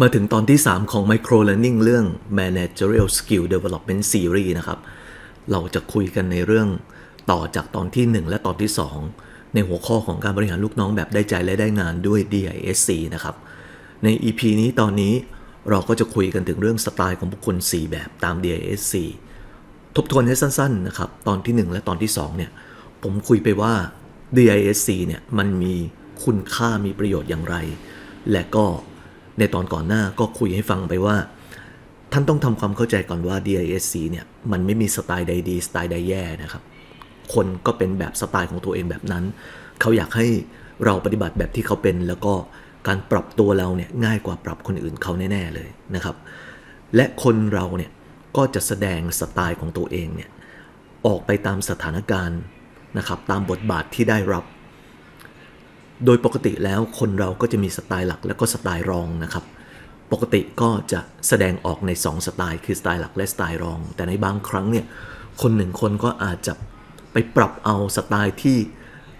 มาถึงตอนที่ 3 ของ Micro Learning เรื่อง Managerial Skill Development Series นะครับ เราจะคุยกันในเรื่องต่อจากตอนที่ 1 และตอนที่ 2 ในหัวข้อของการบริหารลูกน้องแบบได้ใจและได้งานด้วย DISC นะครับ ใน EP นี้ตอนนี้เราก็จะคุยกันถึงเรื่องสไตล์ของบุคคล 4 แบบตาม DISC ทบทวนให้สั้นๆนะครับ ตอนที่ 1 และตอนที่ 2 เนี่ย ผมคุยไปว่า DISC เนี่ยมันมีคุณค่ามีประโยชน์อย่างไร และก็ในตอนก่อนหน้าก็คุยให้ฟังไปว่า ท่านต้องทำความเข้าใจก่อนว่า DISC เนี่ยมันไม่มีสไตล์ใดดีสไตล์ใดแย่นะครับ คนก็เป็นแบบสไตล์ของตัวเองแบบนั้น เขาอยากให้เราปฏิบัติแบบที่เขาเป็น แล้วก็การปรับตัวเราเนี่ยง่ายกว่าปรับคนอื่นเขาแน่ๆเลยนะครับ และคนเราเนี่ย ก็จะแสดงสไตล์ของตัวเองเนี่ยออกไปตามสถานการณ์นะครับตามบทบาทที่ได้รับ โดยปกติแล้วคนเราก็จะมีสไตล์หลักและก็สไตล์รองนะครับ ปกติก็จะแสดงออกใน 2 สไตล์ คือสไตล์หลักและสไตล์รอง แต่ในบางครั้งเนี่ยคนหนึ่งคนก็อาจจะไปปรับเอาสไตล์ที่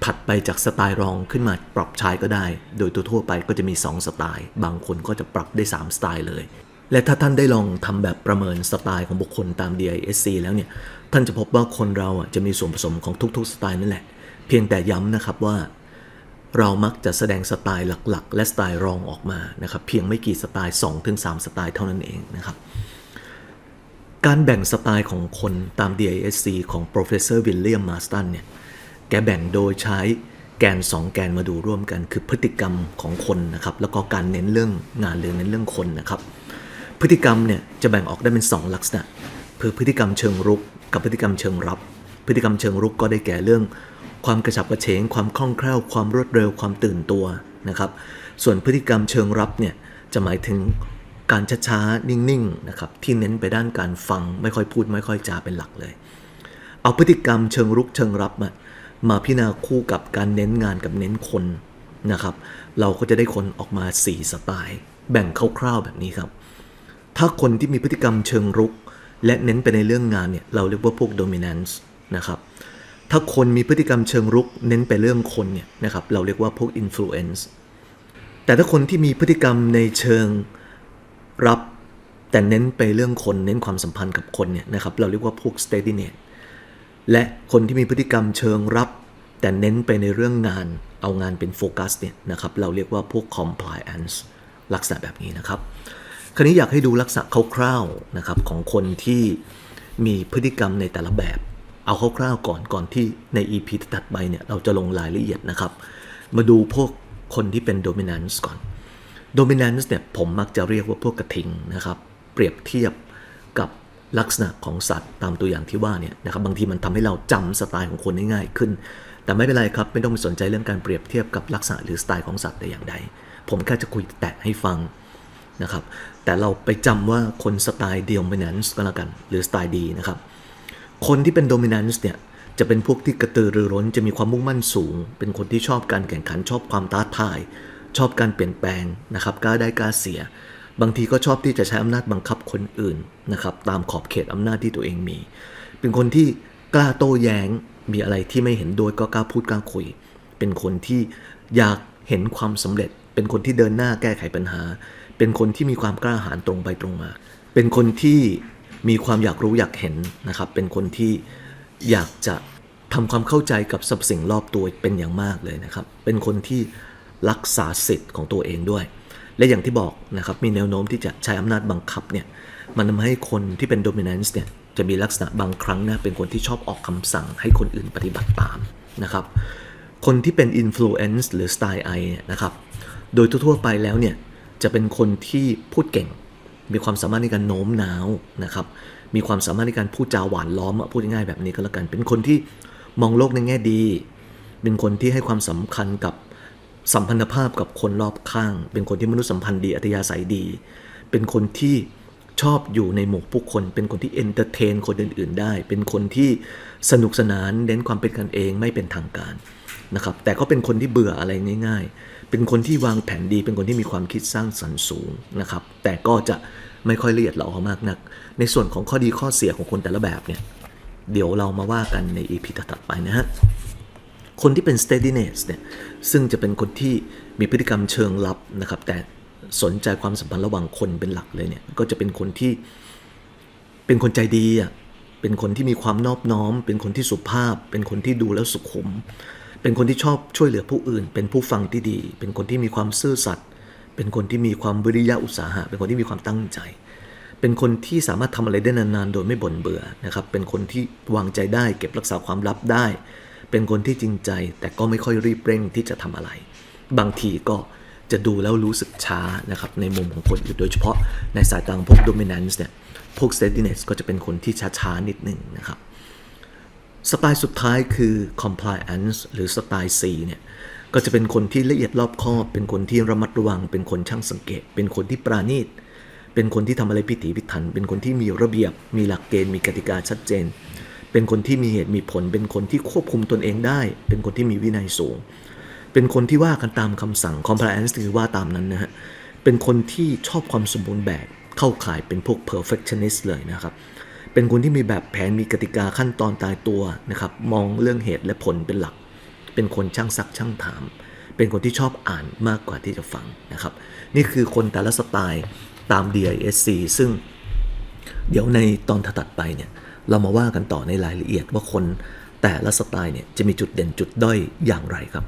ถัดไปจากสไตล์รองขึ้นมาปรับใช้ก็ได้ โดยทั่วไปก็จะมี 2 สไตล์ บางคนก็จะปรับได้ 3 สไตล์เลย และถ้าท่านได้ลองทำแบบประเมินสไตล์ของบุคคลตาม DISC แล้วเนี่ย ท่านจะพบว่าคนเราอะจะมีส่วนผสมของทุกๆ สไตล์นั่นแหละ เพียงแต่ย้ำนะครับว่า เรามักจะแสดงสไตล์หลักๆ และสไตล์รองออกมานะครับเพียงไม่กี่สไตล์2-3สไตล์เท่านั้นเองนะครับการแบ่งสไตล์ของคนตาม DISC ของ Professor William Marston เนี่ย แกแบ่งโดยใช้แกน 2 แกนมาดูร่วมกัน คือพฤติกรรมของคนนะครับ แล้วก็การเน้นเรื่องงานหรือเน้นเรื่องคนนะครับ พฤติกรรมเนี่ยจะแบ่งออกได้เป็น 2 ลักษณะคือพฤติกรรมเชิงรุก กับพฤติกรรมเชิงรับ พฤติกรรมเชิงรุกก็ได้แก่เรื่อง ความกระฉับกระเฉง ความคล่องแคล่ว ความรวดเร็ว ความตื่นตัวนะครับ ส่วนพฤติกรรมเชิงรับเนี่ยจะหมายถึงการช้าๆ นิ่งๆนะครับที่เน้นไปด้านการฟังไม่ค่อยพูดไม่ค่อยจาเป็นหลักเลย เอาพฤติกรรมเชิงรุกเชิงรับมามาพิจารณาคู่กับการเน้นงานกับเน้นคนนะครับ เราก็จะได้คนออกมา 4 สไตล์ แบ่งคร่าวๆแบบนี้ครับ ถ้าคนที่มีพฤติกรรมเชิงรุก และเน้นไปในเรื่องงานเนี่ยเราเรียกว่าพวก dominance นะครับถ้าคนมีพฤติกรรมเชิงรุก เน้นไปเรื่องคนเนี่ยนะครับเราเรียกว่าพวก influence แต่ถ้าคนที่มีพฤติกรรมในเชิงรับแต่เน้นไปเรื่องคนเน้นความสัมพันธ์กับคนเนี่ยนะครับเราเรียกว่าพวก steadiness และคนที่มีพฤติกรรมเชิงรับ แต่เน้นไปในเรื่องงานเอางานเป็นโฟกัสเนี่ยนะครับเราเรียกว่าพวก compliance ลักษณะแบบนี้นะครับ คราวนี้อยากให้ดูลักษณะคร่าวๆนะครับของคนที่มีพฤติกรรมในแต่ละแบบ เอาคร่าวๆก่อนก่อนที่ใน EP ถัดไปเนี่ยเราจะลงรายละเอียดนะครับ มาดูพวกคนที่เป็น dominance ก่อน dominance เนี่ยผมมักจะเรียกว่าพวกกระทิงนะครับ เปรียบเทียบกับลักษณะของสัตว์ตามตัวอย่างที่ว่าเนี่ยนะครับบางทีมันทำให้เราจำสไตล์ของคนได้ง่ายขึ้น แต่ไม่เป็นไรครับไม่ต้องไปสนใจเรื่องการเปรียบเทียบกับลักษณะหรือสไตล์ของสัตว์แต่อย่างใดผมแค่จะคุยแตะให้ฟัง นะครับ แต่เราไปจำว่าคนสไตล์ dominance ก็แล้วกัน หรือสไตล์ดีนะครับ คนที่เป็น dominance เนี่ยจะเป็นพวกที่กระตือรือร้นจะมีความมุ่งมั่นสูง เป็นคนที่ชอบการแข่งขันชอบความท้าทาย ชอบการเปลี่ยนแปลงนะครับกล้าได้กล้าเสีย บางทีก็ชอบที่จะใช้อำนาจบังคับคนอื่นนะครับตามขอบเขตอำนาจที่ตัวเองมี เป็นคนที่กล้าโต้แย้งมีอะไรที่ไม่เห็นด้วยก็กล้าพูดกล้าคุย เป็นคนที่อยากเห็นความสำเร็จ เป็นคนที่เดินหน้าแก้ไขปัญหา เป็นคนที่มีความกล้าหาญตรงไปตรงมา เป็นคนที่มีความอยากรู้อยากเห็นนะครับ เป็นคนที่อยากจะทำความเข้าใจกับสรรพสิ่งรอบตัวเป็นอย่างมากเลยนะครับ เป็นคนที่รักษาสิทธิ์ของตัวเองด้วย และอย่างที่บอกนะครับมีแนวโน้มที่จะใช้อำนาจบังคับเนี่ยมันทำให้คนที่เป็น dominance เนี่ยจะมีลักษณะบางครั้งนะเป็นคนที่ชอบออกคำสั่งให้คนอื่นปฏิบัติตามนะครับ คนที่เป็น influence หรือ style I เนี่ยนะครับ โดยทั่วๆไปแล้วเนี่ย จะเป็นคนที่พูดเก่ง มีความสามารถในการโน้มน้าวนะครับ มีความสามารถในการพูดจาหวานล้อมพูดง่ายแบบนี้ก็แล้วกัน เป็นคนที่มองโลกในแง่ดี เป็นคนที่ให้ความสำคัญกับสัมพันธภาพกับคนรอบข้าง เป็นคนที่มนุษยสัมพันธ์ดีอัธยาศัยดี เป็นคนที่ชอบอยู่ในหมู่ผู้คน เป็นคนที่เอนเตอร์เทนคนอื่นๆได้ เป็นคนที่สนุกสนานเน้นความเป็นกันเองไม่เป็นทางการ นะครับแต่ก็เป็นคนที่เบื่ออะไรง่าย ๆ เป็นคนที่วางแผนดี เป็นคนที่มีความคิดสร้างสรรค์สูงนะครับแต่ก็จะไม่ค่อยละเอียดละออมากนัก ในส่วนของข้อดีข้อเสียของคนแต่ละแบบเนี่ยเดี๋ยวเรามาว่ากันใน EP ถัดไปนะฮะคนที่เป็น steadiness เนี่ยซึ่งจะเป็นคนที่มีพฤติกรรมเชิงลับนะครับแต่สนใจความสัมพันธ์ระหว่างคนเป็นหลักเลยเนี่ยก็จะเป็นคนที่เป็นคนใจดีอะเป็นคนที่มีความนอบน้อม เป็นคนที่สุภาพ เป็นคนที่ดูแล้วสุขุม เป็นคนที่ชอบช่วยเหลือผู้อื่น เป็นผู้ฟังที่ดี เป็นคนที่มีความซื่อสัตย์เป็นคนที่มีความวิริยะอุตสาหะ เป็นคนที่มีความตั้งใจ เป็นคนที่สามารถทำอะไรได้นานๆ โดยไม่บ่นเบื่อนะครับ เป็นคนที่วางใจได้ เก็บรักษาความลับได้ เป็นคนที่จริงใจ แต่ก็ไม่ค่อยรีบเร่งที่จะทำอะไร บางทีก็จะดูแล้วรู้สึกช้านะครับในมุมของคนอื่นโดยเฉพาะในสายตาของพวก dominance เนี่ยพวก steadiness ก็จะเป็นคนที่ช้าๆนิดหนึ่งนะครับ สไตล์สุดท้ายคือ compliance หรือสไตล์ C เนี่ยก็จะเป็นคนที่ละเอียดรอบคอบ เป็นคนที่ระมัดระวัง เป็นคนช่างสังเกต เป็นคนที่ปราณีต เป็นคนที่ทำอะไรพิถีพิถัน เป็นคนที่มีระเบียบ มีหลักเกณฑ์ มีกติกาชัดเจน เป็นคนที่มีเหตุมีผล เป็นคนที่ควบคุมตนเองได้ เป็นคนที่มีวินัยสูง เป็นคนที่ว่ากันตามคำสั่ง compliance คือว่าตามนั้นนะฮะ เป็นคนที่ชอบความสมบูรณ์แบบ เข้าข่ายเป็นพวก perfectionist เลยนะครับเเป็นคนที่มีแบบแผนมีกติกาขั้นตอนตายตัวนะครับ มองเรื่องเหตุและผลเป็นหลัก เป็นคนช่างซักช่างถาม เป็นคนที่ชอบอ่านมากกว่าที่จะฟังนะครับ นี่คือคนแต่ละสไตล์ตาม DISC ซึ่งเดี๋ยวในตอนถัดไปเนี่ยเรามาว่ากันต่อในรายละเอียดว่าคนแต่ละสไตล์เนี่ยจะมีจุดเด่นจุดด้อยอย่างไรครับ